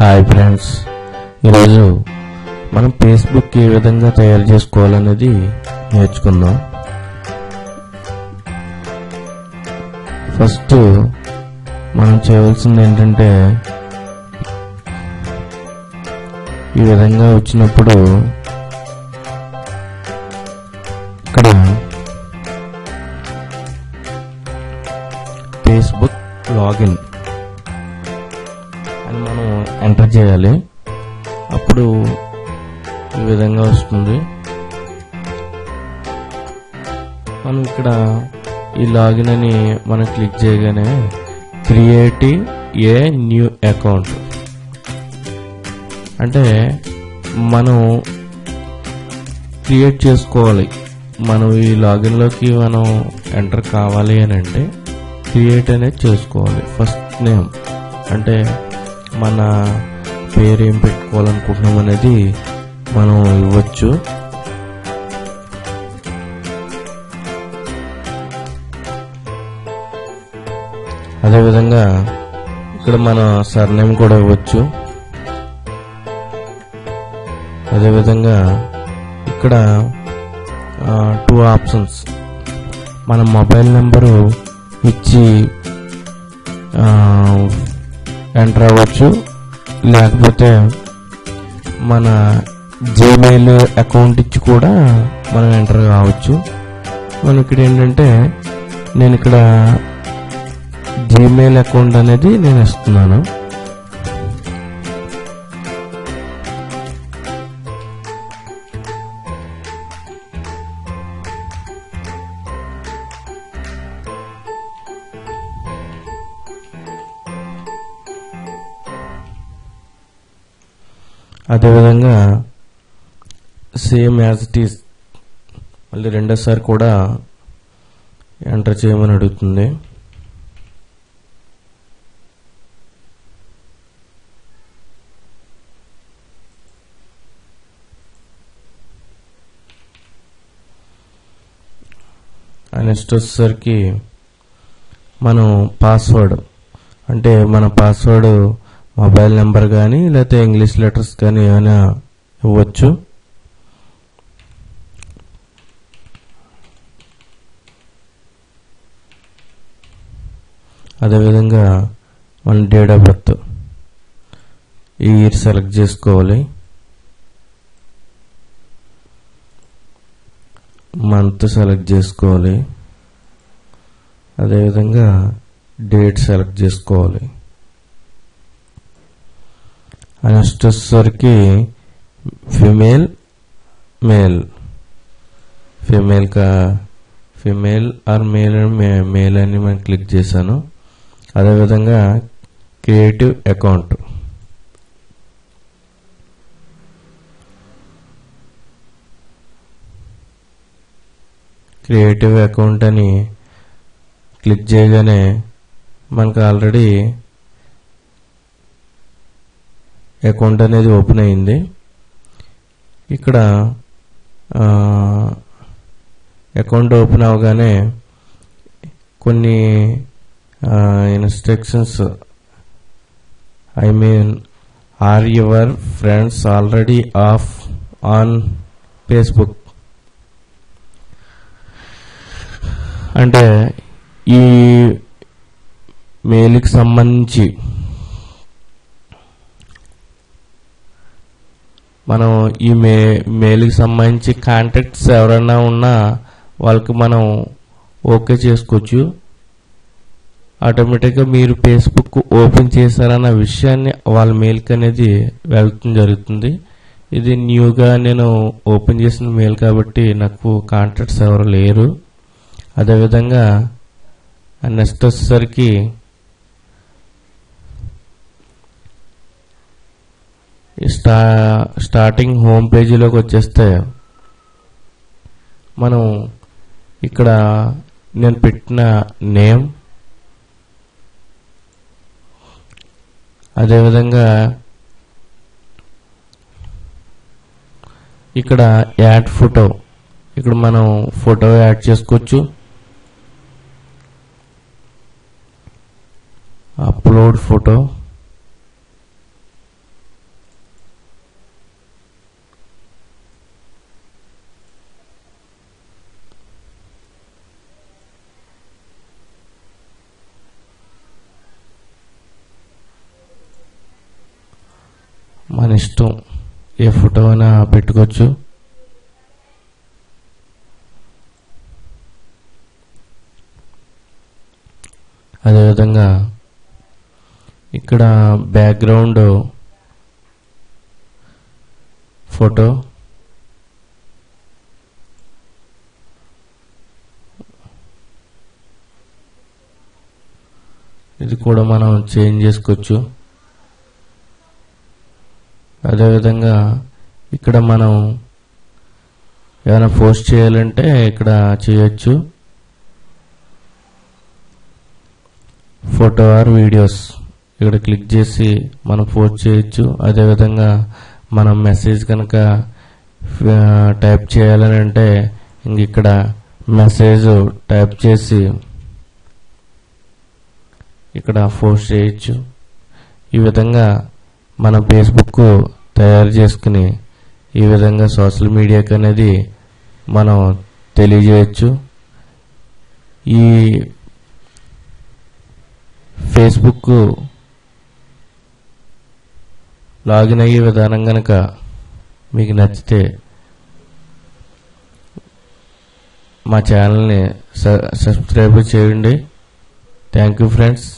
Hi friends ఈరోజు మనం Facebook ఏ విధంగా తయారు చేసుకోవాలనేది నేర్చుకుందాం. ఫస్ట్ మనం చేయవలసింది ఏంటంటే ఈ విధంగా వచ్చినప్పుడు ఇక్కడ ఫేస్బుక్ లాగిన్ చేయాలి. అప్పుడు ఈ విధంగా వస్తుంది. మనం ఇక్కడ ఈ లాగిన్ అని మనం క్లిక్ చేయగానే క్రియేట్ ఏ న్యూ అకౌంట్. అంటే మనం క్రియేట్ చేసుకోవాలి. మనం ఈ లాగిన్లోకి మనం ఎంటర్ కావాలి అని అంటే క్రియేట్ అనేది చేసుకోవాలి. First name. అంటే మన పేరు ఏం పెట్టుకోవాలనుకుంటున్నాం అనేది మనం ఇవ్వచ్చు. అదేవిధంగా ఇక్కడ మన సర్నేమ్ కూడా ఇవ్వచ్చు. అదేవిధంగా ఇక్కడ టూ ఆప్షన్స్ మన మొబైల్ నెంబరు ఇచ్చి ఎంటర్ అవ్వచ్చు. లేకపోతే మన జీమెయిల్ అకౌంట్ ఇచ్చి కూడా మనం ఎంటర్ కావచ్చు. మనం ఇక్కడ ఏంటంటే నేను ఇక్కడ జీమెయిల్ అకౌంట్ అనేది నేను ఇస్తున్నాను అదేవిధంగా సేమ్ యాజ్ ఇట్ ఈస్ మళ్ళీ రెండోసారి కూడా ఎంటర్ చేయమని అడుగుతుంది. నెక్స్ట్ వచ్చేసరికి మనం పాస్వర్డ్ అంటే మన పాస్వర్డ్ మొబైల్ నెంబర్ కానీ లేకపోతే ఇంగ్లీష్ లెటర్స్ కానీ ఏమైనా ఇవ్వచ్చు? అదేవిధంగా మన డేట్ ఆఫ్ బర్త్. ఈ ఇయర్ సెలెక్ట్ చేసుకోవాలి. మంత్ సెలెక్ట్ చేసుకోవాలి. అదేవిధంగా డేట్ సెలెక్ట్ చేసుకోవాలి. నెక్స్ట్ వచ్చేసరికి ఫిమేల్ మేల్ ఫిమేల్ కా ఫిమేల్ ఆర్ మేల్ మేల్ అని మనం క్లిక్ చేశాను. అదేవిధంగా క్రియేటివ్ అకౌంట్ క్రియేటివ్ అకౌంట్ అని క్లిక్ చేయగానే మనకు ఆల్రెడీ అకౌంట్ అనేది ఓపెన్ అయింది. ఇక్కడ అకౌంట్ ఓపెన్ అవగానే కొన్ని instructions I mean or your friends already of on Facebook. అంటే ఈ మెయిల్కి సంబంధించి మనం ఈ మే మెయిల్కి సంబంధించి కాంటాక్ట్స్ ఎవరైనా ఉన్నా వాళ్ళకి మనం ఓకే చేసుకోవచ్చు. ఆటోమేటిక్గా మీరు ఫేస్బుక్ ఓపెన్ చేశారన్న విషయాన్ని వాళ్ళ మెయిల్కి అనేది వెళ్తుంది జరుగుతుంది. ఇది న్యూగా నేను ఓపెన్ చేసిన మెయిల్ కాబట్టి నాకు కాంటాక్ట్స్ ఎవరు లేరు. అదేవిధంగా నెక్స్ట్ వచ్చేసరికి స్టా స్టార్టింగ్ హోమ్ పేజీలోకి వచ్చేస్తే మనం ఇక్కడ నేను పెట్టిన నేమ్ అదేవిధంగా ఇక్కడ యాడ్ ఫోటో ఇక్కడ మనం ఫోటో యాడ్ చేసుకోవచ్చు. Upload photo. మన ఇష్టం. ఏ ఫోటో అయినా పెట్టుకోవచ్చు. అదేవిధంగా ఇక్కడ బ్యాక్గ్రౌండ్ ఫోటో. ఇది కూడా మనం చేంజ్ చేసుకోవచ్చు. అదేవిధంగా ఇక్కడ మనం ఏమైనా పోస్ట్ చేయాలంటే ఇక్కడ చేయొచ్చు. ఫోటో ఆర్ వీడియోస్ ఇక్కడ క్లిక్ చేసి మనం పోస్ట్ చేయొచ్చు. అదేవిధంగా మనం మెసేజ్ కనుక టైప్ చేయాలని అంటే ఇంక ఇక్కడ మెసేజ్ టైప్ చేసి ఇక్కడ పోస్ట్ చేయొచ్చు. ఈ విధంగా మనం ఫేస్బుక్ తయారు చేసుకుని ఈ విధంగా సోషల్ మీడియాకి అనేది మనం తెలియజేయచ్చు. ఈ ఫేస్బుక్ లాగిన్ అయ్యే విధానం కనుక మీకు నచ్చితే మా ఛానల్ని సబ్స్క్రైబ్ చేయండి. Thank you friends